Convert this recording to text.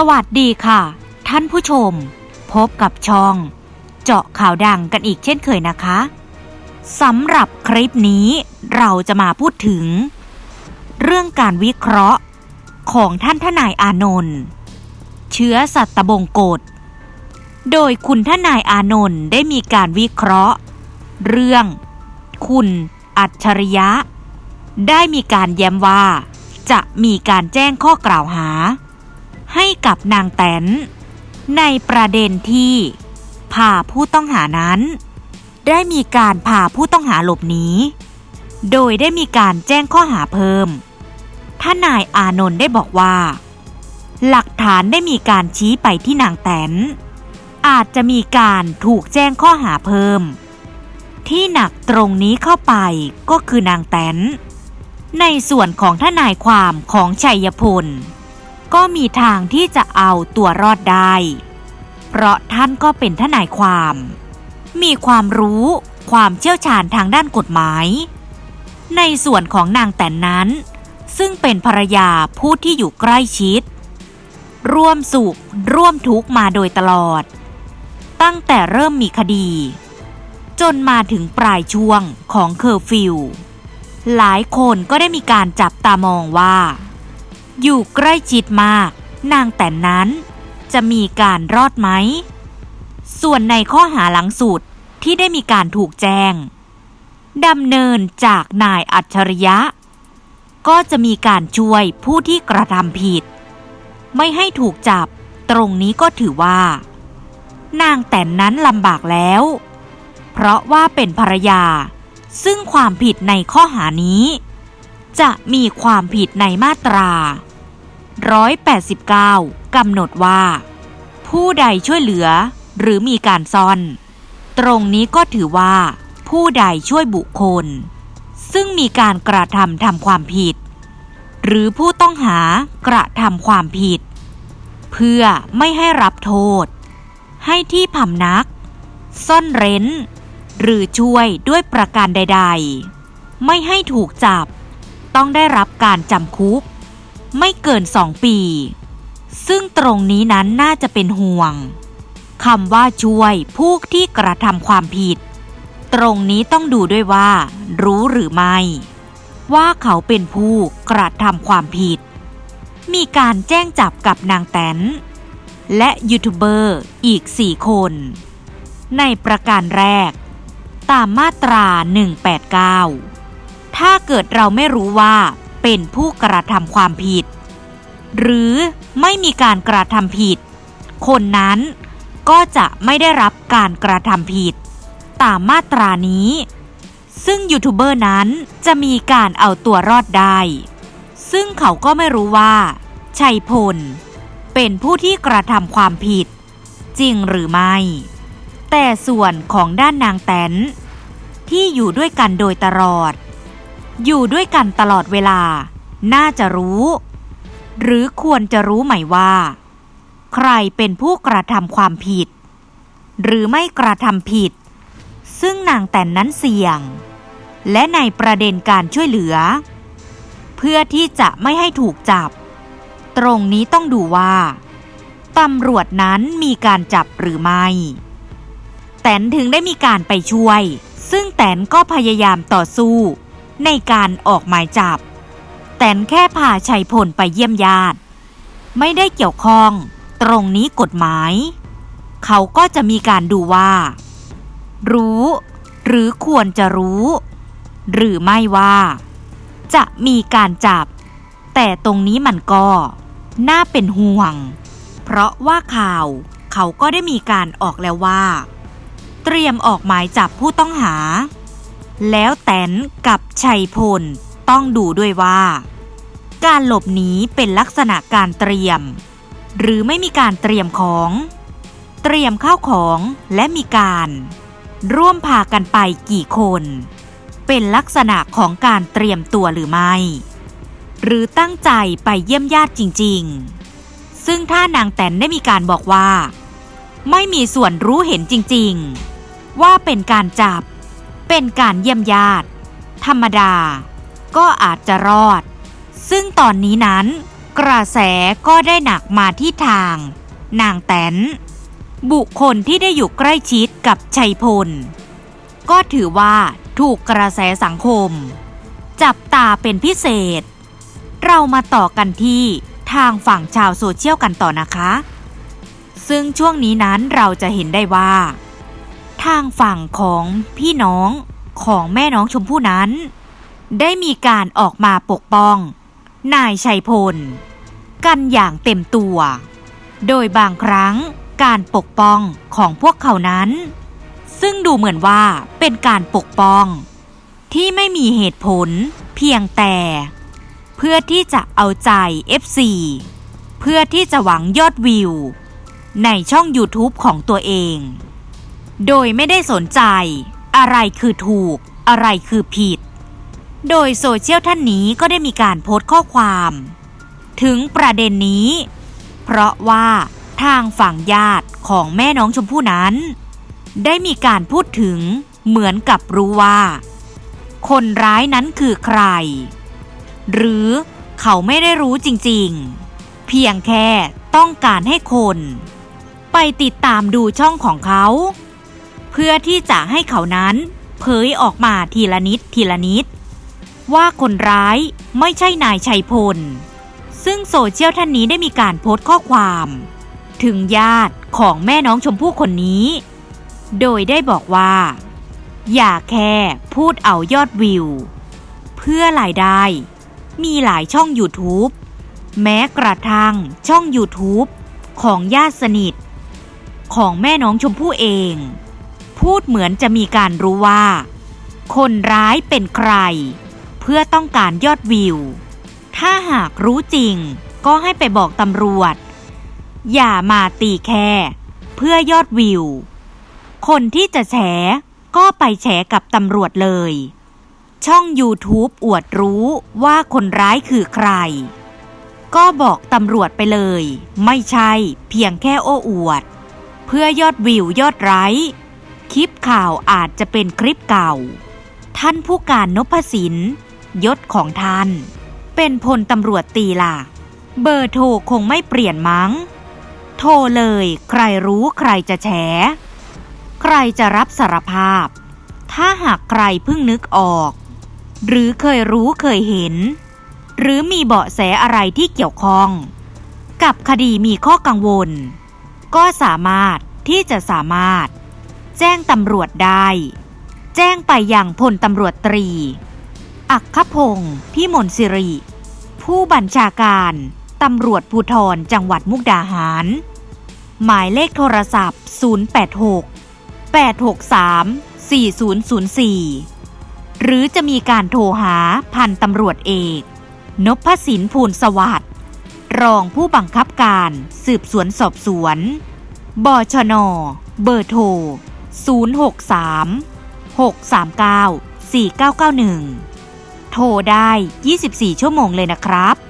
สวัสดีค่ะ ท่านผู้ชม พบกับช่อง เจาะข่าวดังกันอีกเช่นเคยนะคะสำหรับคลิปนี้เราจะมาพูดถึง เรื่องการวิเคราะห์ของท่านทนายอานนท์เชื้อสัตบงกฎโดยคุณทนายอานนท์ได้มีการวิเคราะห์ เรื่อง คุณอัจฉริยะ ได้มีการแย้มว่า จะมีการแจ้งข้อกล่าวหา ให้กับนางแตน ในประเด็นที่พาผู้ต้องหานั้น ได้มีการพาผู้ต้องหาหลบหนีโดยได้มีการแจ้งข้อหาเพิ่มท่านายอานนท์ได้บอกว่า หลักฐานได้มีการชี้ไปที่นางแตน อาจจะมีการถูกแจ้งข้อหาเพิ่ม ที่หนักตรงนี้เข้าไปก็คือนางแตน ในส่วนของทนายความของชัยพล ก็มีทางที่จะเอาตัวรอดได้ เพราะท่านก็เป็นทนายความ มีความรู้ความเชี่ยวชาญทางด้านกฎหมาย ในส่วนของนางแต่นนั้น ซึ่งเป็นภรรยาผู้ที่อยู่ใกล้ชิด ร่วมสุขร่วมทุกมาโดยตลอด ตั้งแต่เริ่มมีคดี จนมาถึงปลายช่วงของเคอร์ฟิวหลายคนก็ได้มีการจับตามองว่า อยู่ใกล้ชิดมาก นางแต่นนั้น จะมีการรอดไหม ส่วนในข้อหาหลังสุดที่ได้มีการถูกแจ้งดำเนินจากนายอัจฉริยะ ก็จะมีการช่วยผู้ที่กระทำผิด ไม่ให้ถูกจับตรงนี้ก็ถือว่า นางแต่นนั้นลำบากแล้ว เพราะว่าเป็นภรรยา ซึ่งความผิดในข้อหานี้ จะมีความผิดในมาตรา 189 กำหนดว่า ผู้ใดช่วยเหลือ หรือมีการซ่อน ตรงนี้ก็ถือว่า ผู้ใดช่วยบุคคล ซึ่งมีการกระทำทำความผิด หรือผู้ต้องหากระทำความผิด เพื่อไม่ให้รับโทษ ให้ที่พำนัก ซ่อนเร้น หรือช่วยด้วยประการใด ๆ ไม่ให้ถูกจับ ต้องได้รับการจำคุก ไม่เกินสองปี ซึ่งตรงนี้นั้นน่าจะเป็นห่วงคำว่าช่วยผู้ที่กระทำความผิด ตรงนี้ต้องดูด้วยว่า รู้หรือไม่ ว่าเขาเป็นผู้กระทำความผิด มีการแจ้งจับกับนางแตนและยูทูบเบอร์อีกสี่คน ในประการแรก ตามมาตรา 189 ถ้าเกิดเราไม่รู้ว่า เป็นผู้กระทำความผิด หรือไม่มีการกระทำผิด คนนั้นก็จะไม่ได้รับการกระทำผิด ตามมาตรานี้ ซึ่งยูทูบเบอร์นั้นจะมีการเอาตัวรอดได้ ซึ่งเขาก็ไม่รู้ว่า ชัยพล เป็นผู้ที่กระทำความผิด จริงหรือไม่ แต่ส่วนของด้านนางแตนที่อยู่ด้วยกันโดยตลอด อยู่ด้วยกันตลอดเวลา น่าจะรู้ หรือควรจะรู้ไหมว่า ใครเป็นผู้กระทำความผิด หรือไม่กระทำผิด ซึ่งนางแต่นนั้นเสี่ยง และในประเด็นการช่วยเหลือ เพื่อที่จะไม่ให้ถูกจับ ตรงนี้ต้องดูว่าตำรวจนั้นมีการจับหรือไม่ แตนถึงได้มีการไปช่วย ซึ่งแตนก็พยายามต่อสู้ ในการออกหมายจับ แตนแค่พาชัยพลไปเยี่ยมญาติ ไม่ได้เกี่ยวข้องตรงนี้กฎหมาย เขาก็จะมีการดูว่า รู้ หรือควรจะรู้ หรือไม่ว่า จะมีการจับ แต่ตรงนี้มันก็ น่าเป็นห่วง เพราะว่าข่าวเขาก็ได้มีการออกแล้วว่า เตรียมออกหมายจับผู้ต้องหา แล้วแตนกับชัยพลต้องดูด้วยว่า การหลบหนีเป็นลักษณะการเตรียม หรือไม่มีการเตรียมของ เตรียมข้าวของและมีการ ร่วมพากันไปกี่คน เป็นลักษณะของการเตรียมตัวหรือไม่ หรือตั้งใจไปเยี่ยมญาติจริง ๆ ซึ่งถ้านางแตนได้มีการบอกว่า ไม่มีส่วนรู้เห็นจริง ๆ ว่าเป็นการจับ เป็นการเยี่ยมญาติ ธรรมดา ก็อาจจะรอด ซึ่งตอนนี้นั้น กระแสก็ได้หนักมาที่ทาง นางแตน บุคคลที่ได้อยู่ใกล้ชิดกับชัยพล ก็ถือว่าถูกกระแสสังคม จับตาเป็นพิเศษ เรามาต่อกันที่ทางฝั่งชาวโซเชียลกันต่อนะคะ ซึ่งช่วงนี้นั้นเราจะเห็นได้ว่า ทางฝั่งของพี่น้องของแม่น้องชมพู่นั้น ได้มีการออกมาปกป้อง นายชัยพล กันอย่างเต็มตัว โดยบางครั้งการปกป้องของพวกเขานั้น ซึ่งดูเหมือนว่าเป็นการปกป้อง ที่ไม่มีเหตุผลเพียงแต่ เพื่อที่จะเอาใจ FC เพื่อที่จะหวังยอดวิว ในช่อง YouTube ของตัวเอง โดยไม่ได้สนใจ อะไรคือถูก อะไรคือผิด โดยโซเชียลท่านนี้ก็ได้มีการโพสต์ข้อความ ถึงประเด็นนี้ เพราะว่าทางฝั่งญาติของแม่น้องชมพู่นั้น ได้มีการพูดถึงเหมือนกับรู้ว่า คนร้ายนั้นคือใคร หรือเขาไม่ได้รู้จริงๆ เพียงแค่ต้องการให้คน ไปติดตามดูช่องของเขา พื่อที่จะให้เขานั้น เผยออกมาทีละนิดทีละนิด ว่าคนร้ายไม่ใช่นายชัยพล ซึ่งโซเชียลท่านนี้ได้มีการโพสต์ข้อความ ถึงญาติของแม่น้องชมพู่คนนี้ โดยได้บอกว่า อย่าแค่พูดเอายอดวิว เพื่อรายได้ มีหลายช่อง YouTube แม้กระทั่งช่อง YouTube ของญาติสนิท ของแม่น้องชมพู่เอง พูดเหมือนจะมีการรู้ว่า คนร้ายเป็นใคร เพื่อต้องการยอดวิว ถ้าหากรู้จริงก็ให้ไปบอกตำรวจ อย่ามาตีแค่ เพื่อยอดวิว คนที่จะแฉก็ไปแฉกับตำรวจเลย ช่อง YouTube อวดรู้ว่าคนร้ายคือใคร ก็บอกตำรวจไปเลย ไม่ใช่เพียงแค่โอ้อวด เพื่อยอดวิวยอดไลค์ คลิปข่าวอาจจะเป็นคลิปเก่า ท่านผู้การนพสินยศของท่าน เป็นพลตำรวจตีล่ะ เบอร์โทรคงไม่เปลี่ยนมั้ง โทรเลยใครรู้ใครจะแฉ ใครจะรับสารภาพ ถ้าหากใครเพิ่งนึกออก หรือเคยรู้เคยเห็น หรือมีเบาะแสอะไรที่เกี่ยวข้อง กับคดีมีข้อกังวล ก็สามารถที่จะสามารถ แจ้งตำรวจได้ แจ้งไปยังพลตำรวจตรี อักขพงศ์พิมลสิริ ผู้บัญชาการตำรวจภูธรจังหวัดมุกดาหาร หมายเลขโทรศัพท์ 086 863 4004 หรือจะมีการโทรหาพันตำรวจเอก นพสินพูลสวัสดิ์รองผู้บังคับการสืบสวนสอบสวน บชน เบอร์โทร 063 639 4991 โทรได้ 24 ชั่วโมงเลยนะครับ